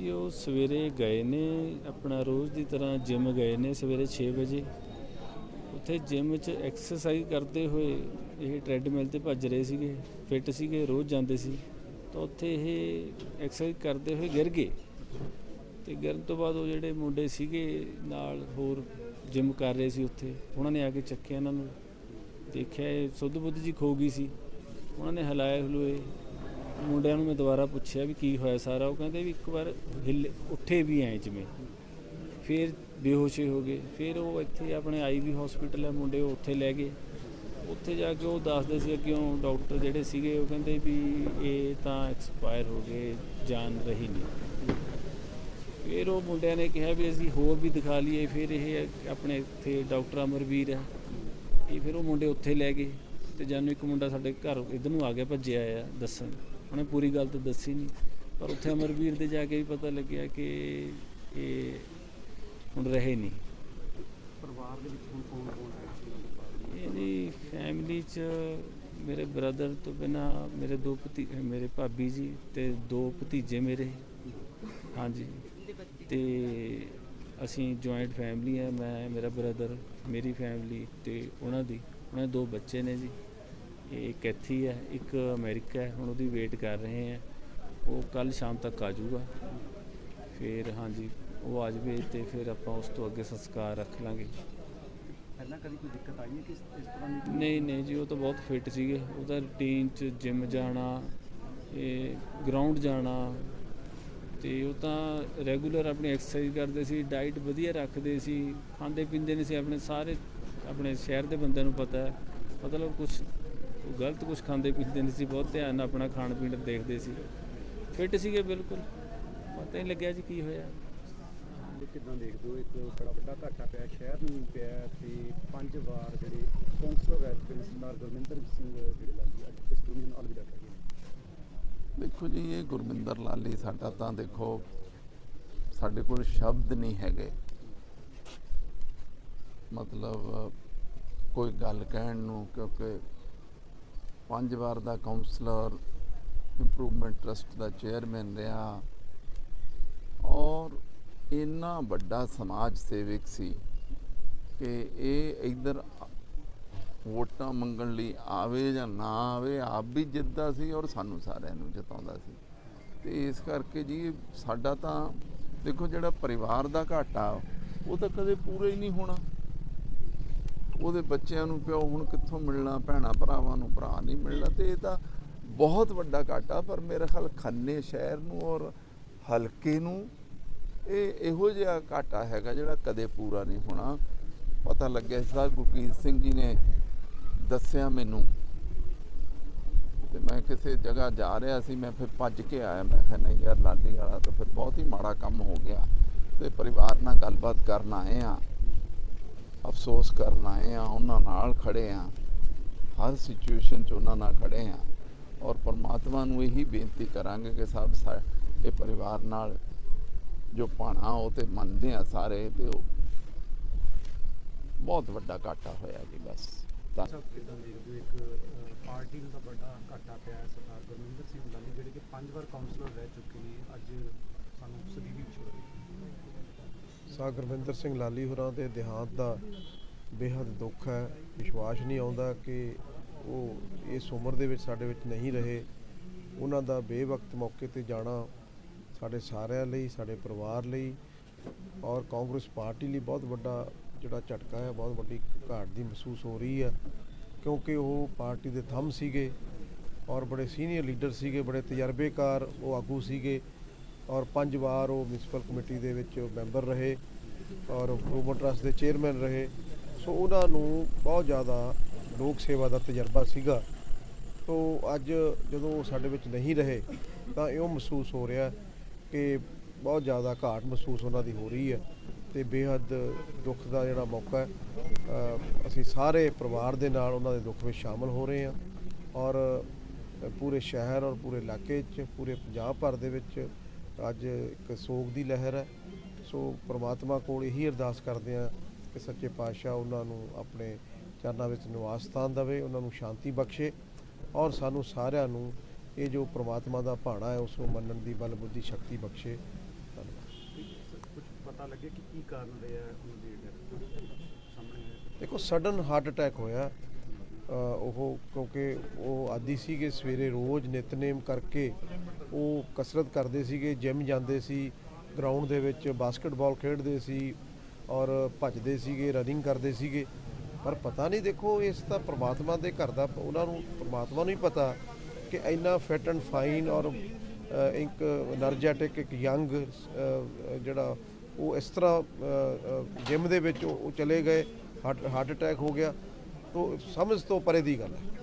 ਜੀ, ਉਹ ਸਵੇਰੇ ਗਏ ਨੇ, ਆਪਣਾ ਰੋਜ਼ ਦੀ ਤਰ੍ਹਾਂ ਜਿਮ ਗਏ ਨੇ ਸਵੇਰੇ 6 ਵਜੇ। ਉੱਥੇ ਜਿਮ 'ਚ ਐਕਸਰਸਾਈਜ਼ ਕਰਦੇ ਹੋਏ ਇਹ ਟ੍ਰੈਡਮਿਲ ਤੇ ਭੱਜ ਰਹੇ ਸੀਗੇ ਫਿੱਟ ਸੀਗੇ, ਰੋਜ਼ ਜਾਂਦੇ ਸੀ। ਤਾਂ ਉੱਥੇ ਇਹ ਐਕਸਰਸਾਈਜ਼ ਕਰਦੇ ਹੋਏ ਗਿਰ ਗਏ। ਤੇ ਗਿਰਨ ਤੋਂ ਬਾਅਦ ਉਹ ਜਿਹੜੇ ਮੁੰਡੇ ਸੀਗੇ ਨਾਲ ਹੋਰ ਜਿਮ ਕਰ ਰਹੇ ਸੀ ਉੱਥੇ, ਉਹਨਾਂ ਨੇ ਆ ਕੇ ਚੱਕਿਆ ਇਹਨਾਂ ਨੂੰ। ਦੇਖਿਆ ਇਹ ਸੁੱਧ ਬੁੱਧ ਜੀ ਖੋ ਗਈ ਸੀ। ਉਹਨਾਂ ਨੇ ਹਲਾਏ ਹਲੂਏ ਮੁੰਡਿਆਂ ਨੂੰ ਮੈਂ ਦੁਬਾਰਾ ਪੁੱਛਿਆ ਵੀ ਕੀ ਹੋਇਆ ਸਾਰਾ, ਉਹ ਕਹਿੰਦੇ ਵੀ ਇੱਕ ਵਾਰ ਹਿੱਲ ਉੱਠੇ ਵੀ ਐ ਜਿਵੇਂ। ਫਿਰ ਬੇਹੋਸ਼ ਹੋ ਗਏ। ਫਿਰ ਉਹ ਇੱਥੇ ਆਪਣੇ ਆਈਵੀ ਹਸਪੀਟਲ ਹੈ ਮੁੰਡੇ, ਉਹ ਉੱਥੇ ਲੈ ਗਏ। ਉੱਥੇ ਜਾ ਕੇ ਉਹ ਦੱਸਦੇ ਸੀ ਅੱਗਿਓਂ ਡਾਕਟਰ ਜਿਹੜੇ ਸੀਗੇ, ਉਹ ਕਹਿੰਦੇ ਵੀ ਇਹ ਤਾਂ ਐਕਸਪਾਇਰ ਹੋ ਗਏ, ਜਾਨ ਰਹੀ ਨਹੀਂ। ਫਿਰ ਉਹ ਮੁੰਡਿਆਂ ਨੇ ਕਿਹਾ ਵੀ ਅਸੀਂ ਹੋਰ ਵੀ ਦਿਖਾ ਲਈਏ, ਫਿਰ ਇਹ ਆਪਣੇ ਇੱਥੇ ਡਾਕਟਰ ਅਮਰਵੀਰ ਹੈ। ਇਹ ਫਿਰ ਉਹ ਮੁੰਡੇ ਉੱਥੇ ਲੈ ਗਏ ਤੇ ਜਾਨੂੰ ਇੱਕ ਮੁੰਡਾ ਸਾਡੇ ਘਰ ਇਧਰ ਨੂੰ ਆ ਗਿਆ, ਭੱਜਿਆ ਆ ਦੱਸਣ। ਉਹਨੇ ਪੂਰੀ ਗੱਲ ਤਾਂ ਦੱਸੀ ਨਹੀਂ। ਪਰ ਉੱਥੇ ਅਮਰਵੀਰ ਦੇ ਜਾ ਕੇ ਵੀ ਪਤਾ ਲੱਗਿਆ ਕਿ ਇਹ ਹੁਣ ਰਹੇ ਨਹੀਂ। ਪਰਿਵਾਰ ਦੇ ਵਿੱਚ ਹੁਣ ਕੌਣ ਕੌਣ ਹੈ? ਇਹਦੀ ਫੈਮਿਲੀ ਚ ਮੇਰੇ ਬ੍ਰਦਰ ਤੋਂ ਬਿਨਾ ਮੇਰੇ ਦੋ ਭਤੀ ਮੇਰੇ ਭਾਬੀ ਜੀ ਤੇ ਦੋ ਭਤੀਜੇ ਮੇਰੇ। ਹਾਂਜੀ। ਤੇ ਅਸੀਂ ਜੁਆਇੰਟ ਫੈਮਿਲੀ ਹੈ ਮੈਂ ਮੇਰਾ ਬ੍ਰਦਰ ਮੇਰੀ ਫੈਮਿਲੀ ਤੇ ਉਹਨਾਂ ਦੀ। ਉਹਨਾਂ ਦੇ ਦੋ ਬੱਚੇ ਨੇ ਜੀ। ਇੱਕ ਇੱਥੇ ਹੀ ਇੱਕ ਅਮਰੀਕਾ ਹੈ ਹੁਣ ਉਹਦੀ ਵੇਟ ਕਰ ਰਹੇ ਹਾਂ। ਉਹ ਕੱਲ ਸ਼ਾਮ ਤੱਕ ਆ ਜਾਊਗਾ। ਫਿਰ ਹਾਂਜੀ ਉਹ ਆ ਜਾਵੇ ਤੇ ਫਿਰ ਆਪਾਂ ਉਸ ਤੋਂ ਅੱਗੇ ਸੰਸਕਾਰ ਰੱਖ ਲਾਂਗੇ। ਪਹਿਲਾਂ ਕਦੀ ਕੋਈ ਦਿੱਕਤ ਆਈ ਹੈ ਕਿ ਇਸ ਤਰ੍ਹਾਂ ਦੀ ਨਹੀਂ ਨਹੀਂ ਜੀ ਉਹ ਤਾਂ ਬਹੁਤ ਫਿੱਟ ਸੀਗੇ। ਉਹਦਾ ਰੂਟੀਨ ਚ ਜਿਮ ਜਾਣਾ ਇਹ ਗਰਾਊਂਡ ਜਾਣਾ ਤੇ ਉਹ ਤਾਂ ਰੈਗੂਲਰ ਆਪਣੀ ਐਕਸਰਸਾਈਜ਼ ਕਰਦੇ ਸੀ ਡਾਈਟ ਵਧੀਆ ਰੱਖਦੇ ਸੀ ਖਾਂਦੇ ਪੀਂਦੇ ਨਹੀਂ ਸੀ। ਆਪਣੇ ਸਾਰੇ ਆਪਣੇ ਸ਼ਹਿਰ ਦੇ ਬੰਦਿਆਂ ਨੂੰ ਪਤਾ ਹੈ। ਮਤਲਬ ਕੁਝ ਗਲਤ ਕੁਝ ਖਾਂਦੇ ਪੀਂਦੇ ਨਹੀਂ ਸੀ ਬਹੁਤ ਧਿਆਨ ਨਾਲ ਆਪਣਾ ਖਾਣ ਪੀਣ ਦੇਖਦੇ ਸੀ। ਫਿੱਟ ਸੀਗੇ ਬਿਲਕੁਲ। ਪਤਾ ਨਹੀਂ ਲੱਗਿਆ ਜੀ ਕੀ ਹੋਇਆ। ਕਿੱਦਾਂ ਦੇਖਦੇ ਹੋ? ਇੱਕ ਬੜਾ ਵੱਡਾ ਘਾਟਾ ਪਿਆ ਸ਼ਹਿਰ ਨੂੰ ਵੀ ਪਿਆ ਤੇ ਪੰਜ ਵਾਰ ਜਿਹੜੇ ਕੌਂਸਲਰ ਨੇ ਸਰਦਾਰ ਗੁਰਮਿੰਦਰ ਸਿੰਘ ਜਿਹੜੇ ਲਾਲੀ ਅੱਜ ਇਸ ਦੁਨੀਆ ਨੂੰ ਅਲਵਿਦਾ ਕਰ ਗਏ ਨੇ। ਦੇਖੋ ਜੀ ਇਹ ਗੁਰਮਿੰਦਰ ਲਾਲੀ ਸਾਡਾ ਤਾਂ ਦੇਖੋ ਸਾਡੇ ਕੋਲ ਸ਼ਬਦ ਨਹੀਂ ਹੈਗੇ। ਮਤਲਬ ਕੋਈ ਗੱਲ ਕਹਿਣ ਨੂੰ ਕਿਉਂਕਿ ਪੰਜ ਵਾਰ ਦਾ ਕਾਉਂਸਲਰ ਇੰਪਰੂਵਮੈਂਟ ਟਰਸਟ ਦਾ ਚੇਅਰਮੈਨ ਰਿਹਾ। ਔਰ ਇੰਨਾ ਵੱਡਾ ਸਮਾਜ ਸੇਵਕ ਸੀ ਕਿ ਇਹ ਇਧਰ ਵੋਟਾਂ ਮੰਗਣ ਲਈ ਆਵੇ ਜਾਂ ਨਾ ਆਵੇ, ਆਪ ਵੀ ਜਿੱਤਦਾ ਸੀ ਔਰ ਸਾਨੂੰ ਸਾਰਿਆਂ ਨੂੰ ਜਿਤਾਉਂਦਾ ਸੀ। ਤੇ ਇਸ ਕਰਕੇ ਜੀ ਸਾਡਾ ਤਾਂ ਦੇਖੋ ਜਿਹੜਾ ਪਰਿਵਾਰ ਦਾ ਘਾਟਾ, ਉਹ ਤਾਂ ਕਦੇ ਪੂਰਾ ਹੀ ਨਹੀਂ ਹੋਣਾ। ਉਹਦੇ ਬੱਚਿਆਂ ਨੂੰ ਪਿਓ ਹੁਣ ਕਿੱਥੋਂ ਮਿਲਣਾ, ਭੈਣਾ ਭਰਾਵਾਂ ਨੂੰ ਭਰਾ ਨਹੀਂ ਮਿਲਣਾ ਤੇ ਇਹ ਤਾਂ ਬਹੁਤ ਵੱਡਾ ਘਾਟਾ, ਪਰ ਮੇਰੇ ਖਿਆਲ ਖੰਨੇ ਸ਼ਹਿਰ ਨੂੰ ਔਰ ਹਲਕੇ ਨੂੰ ਇਹ ਇਹੋ ਜਿਹਾ ਘਾਟਾ ਹੈਗਾ ਜਿਹੜਾ ਕਦੇ ਪੂਰਾ ਨਹੀਂ ਹੋਣਾ। ਪਤਾ ਲੱਗਿਆ ਸਰ ਗੁਰਕੀਰਤ ਸਿੰਘ ਜੀ ਨੇ ਦੱਸਿਆ ਮੈਨੂੰ ਤੇ ਮੈਂ ਕਿਸੇ ਜਗ੍ਹਾ ਜਾ ਰਿਹਾ ਸੀ, ਮੈਂ ਫਿਰ ਭੱਜ ਕੇ ਆਇਆ, ਮੈਂ ਕਿਹਾ ਨਹੀਂ ਯਾਰ ਲਾਲੀ ਵਾਲਾ ਤਾਂ ਫਿਰ ਬਹੁਤ ਹੀ ਮਾੜਾ ਕੰਮ ਹੋ ਗਿਆ ਤੇ ਪਰਿਵਾਰ ਨਾਲ ਗੱਲਬਾਤ ਕਰਨ ਆਏ ਆ ਅਫਸੋਸ ਕਰਨ ਆਏ ਆ ਉਹਨਾਂ ਨਾਲ ਖੜੇ ਆ ਹਰ ਸਿਚੁਏਸ਼ਨ 'ਚ ਉਹਨਾਂ ਨਾਲ ਖੜੇ ਆ ਔਰ ਪਰਮਾਤਮਾ ਨੂੰ ਇਹੀ ਬੇਨਤੀ ਕਰਾਂਗੇ ਕਿ ਸਭ ਸਾ- ਇਹ ਪਰਿਵਾਰ ਨਾਲ ਜੋ ਪਾਣਾ ਉਹ ਤੇ ਮੰਨਦੇ ਆ ਸਾਰੇ ਤੇ ਉਹ ਬਹੁਤ ਵੱਡਾ ਘਾਟਾ ਹੋਇਆ ਜੀ ਬਸ। ਤਾਂ ਸਭ ਕਿੱਦਾਂ ਦੇਖਦੇ ਇੱਕ ਪਾਰਟੀ ਨੂੰ ਤਾਂ ਵੱਡਾ ਘਾਟਾ ਪਿਆ ਹੈ ਸਰਦਾਰ ਗੁਰਮਿੰਦਰ ਸਿੰਘ ਲਾਲੀ ਜਿਹੜੇ ਕਿ ਪੰਜ ਵਾਰ ਕਾਉਂਸਲਰ ਰਹਿ ਚੁੱਕੇ ਨੇ, ਅੱਜ ਸਾਨੂੰ ਸਦੀਵੀ ਛੋੜ ਗਏ ਗੁਰਵਿੰਦਰ ਸਿੰਘ ਲਾਲੀ ਹੋਰਾਂ ਦੇ ਦੇਹਾਂਤ ਦਾ ਬੇਹੱਦ ਦੁੱਖ ਹੈ, ਵਿਸ਼ਵਾਸ ਨਹੀਂ ਆਉਂਦਾ ਕਿ ਉਹ ਇਸ ਉਮਰ ਦੇ ਵਿੱਚ ਸਾਡੇ ਵਿੱਚ ਨਹੀਂ ਰਹੇ। ਉਹਨਾਂ ਦਾ ਬੇਵਕਤ ਮੌਕੇ ਤੇ ਜਾਣਾ ਸਾਡੇ ਸਾਰਿਆਂ ਲਈ, ਸਾਡੇ ਪਰਿਵਾਰ ਲਈ ਔਰ ਕਾਂਗਰਸ ਪਾਰਟੀ ਲਈ ਬਹੁਤ ਵੱਡਾ ਜਿਹੜਾ ਝਟਕਾ ਹੈ, ਬਹੁਤ ਵੱਡੀ ਘਾਟ ਦੀ ਮਹਿਸੂਸ ਹੋ ਰਹੀ ਹੈ ਕਿਉਂਕਿ ਉਹ ਪਾਰਟੀ ਦੇ ਥੰਮ ਸੀਗੇ ਔਰ ਬੜੇ ਸੀਨੀਅਰ ਲੀਡਰ ਸੀਗੇ, ਬੜੇ ਤਜਰਬੇਕਾਰ, ਉਹ ਆਗੂ ਸੀਗੇ। ਔਰ ਪੰਜ ਵਾਰ ਉਹ ਮਿਊਨਿਸਪਲ ਕਮੇਟੀ ਦੇ ਵਿੱਚ ਮੈਂਬਰ ਰਹੇ ਔਰ ਗਲੋਬਲ ਟਰਸਟ ਦੇ ਚੇਅਰਮੈਨ ਰਹੇ। ਸੋ ਉਹਨਾਂ ਨੂੰ ਬਹੁਤ ਜ਼ਿਆਦਾ ਲੋਕ ਸੇਵਾ ਦਾ ਤਜਰਬਾ ਸੀਗਾ। ਸੋ ਅੱਜ ਜਦੋਂ ਉਹ ਸਾਡੇ ਵਿੱਚ ਨਹੀਂ ਰਹੇ, ਤਾਂ ਇਹ ਮਹਿਸੂਸ ਹੋ ਰਿਹਾ ਕਿ ਬਹੁਤ ਜ਼ਿਆਦਾ ਘਾਟ ਮਹਿਸੂਸ ਉਹਨਾਂ ਦੀ ਹੋ ਰਹੀ ਹੈ ਤੇ ਬੇਹੱਦ ਦੁੱਖ ਦਾ ਜਿਹੜਾ ਮੌਕਾ ਹੈ ਅਸੀਂ ਸਾਰੇ ਪਰਿਵਾਰ ਦੇ ਨਾਲ ਉਹਨਾਂ ਦੇ ਦੁੱਖ ਵਿੱਚ ਸ਼ਾਮਲ ਹੋ ਰਹੇ ਹਾਂ ਔਰ ਪੂਰੇ ਸ਼ਹਿਰ ਔਰ ਪੂਰੇ ਇਲਾਕੇ 'ਚ, ਪੂਰੇ ਪੰਜਾਬ ਭਰ ਦੇ ਵਿੱਚ ਅੱਜ ਇੱਕ ਸੋਗ ਦੀ ਲਹਿਰ ਹੈ। ਸੋ ਪ੍ਰਮਾਤਮਾ ਕੋਲ ਇਹੀ ਅਰਦਾਸ ਕਰਦੇ ਹਾਂ ਕਿ ਸੱਚੇ ਪਾਤਸ਼ਾਹ ਉਹਨਾਂ ਨੂੰ ਆਪਣੇ ਚਰਨਾਂ ਵਿੱਚ ਨਿਵਾਸ ਸਥਾਨ ਦੇਵੇ ਉਹਨਾਂ ਨੂੰ ਸ਼ਾਂਤੀ ਬਖਸ਼ੇ ਔਰ ਸਾਨੂੰ ਸਾਰਿਆਂ ਨੂੰ ਇਹ ਜੋ ਪ੍ਰਮਾਤਮਾ ਦਾ ਭਾਣਾ ਹੈ ਉਸ ਨੂੰ ਮੰਨਣ ਦੀ ਬਲ ਬੁੱਧੀ ਸ਼ਕਤੀ ਬਖਸ਼ੇ। ਕੁਝ ਪਤਾ ਲੱਗੇ ਕਿ ਕੀ ਕਾਰਨ ਰਿਹਾ ਦੇਖੋ ਸਡਨ ਹਾਰਟ ਅਟੈਕ ਹੋਇਆ। ਉਹ ਕਿਉਂਕਿ ਉਹ ਆਦੀ ਸੀਗੇ ਸਵੇਰੇ ਰੋਜ਼ ਨਿਤਨੇਮ ਕਰਕੇ ਉਹ ਕਸਰਤ ਕਰਦੇ ਸੀਗੇ ਜਿੰਮ ਜਾਂਦੇ ਸੀ ਗਰਾਊਂਡ ਦੇ ਵਿੱਚ ਬਾਸਕਟਬਾਲ ਖੇਡਦੇ ਸੀ ਔਰ ਭੱਜਦੇ ਸੀਗੇ ਰਨਿੰਗ ਕਰਦੇ ਸੀਗੇ। ਪਰ ਪਤਾ ਨਹੀਂ ਦੇਖੋ, ਇਸ ਤਾਂ ਪ੍ਰਮਾਤਮਾ ਦੇ ਘਰ ਦਾ, ਉਹਨਾਂ ਨੂੰ ਪ੍ਰਮਾਤਮਾ ਨੂੰ ਹੀ ਪਤਾ ਕਿ ਇੰਨਾ ਫਿਟ ਐਂਡ ਫਾਈਨ ਔਰ ਇੱਕ એનર્ਜੈਟਿਕ ਇੱਕ ਯੰਗ ਜਿਹੜਾ ਉਹ ਇਸ ਤਰ੍ਹਾਂ ਜਿੰਮ ਦੇ ਵਿੱਚ ਉਹ ਚਲੇ ਗਏ ਹਾਰਟ ਅਟੈਕ ਹੋ ਗਿਆ। ਤੋ ਸਮਝ ਤੋਂ ਪਰੇ ਦੀ ਗੱਲ ਹੈ।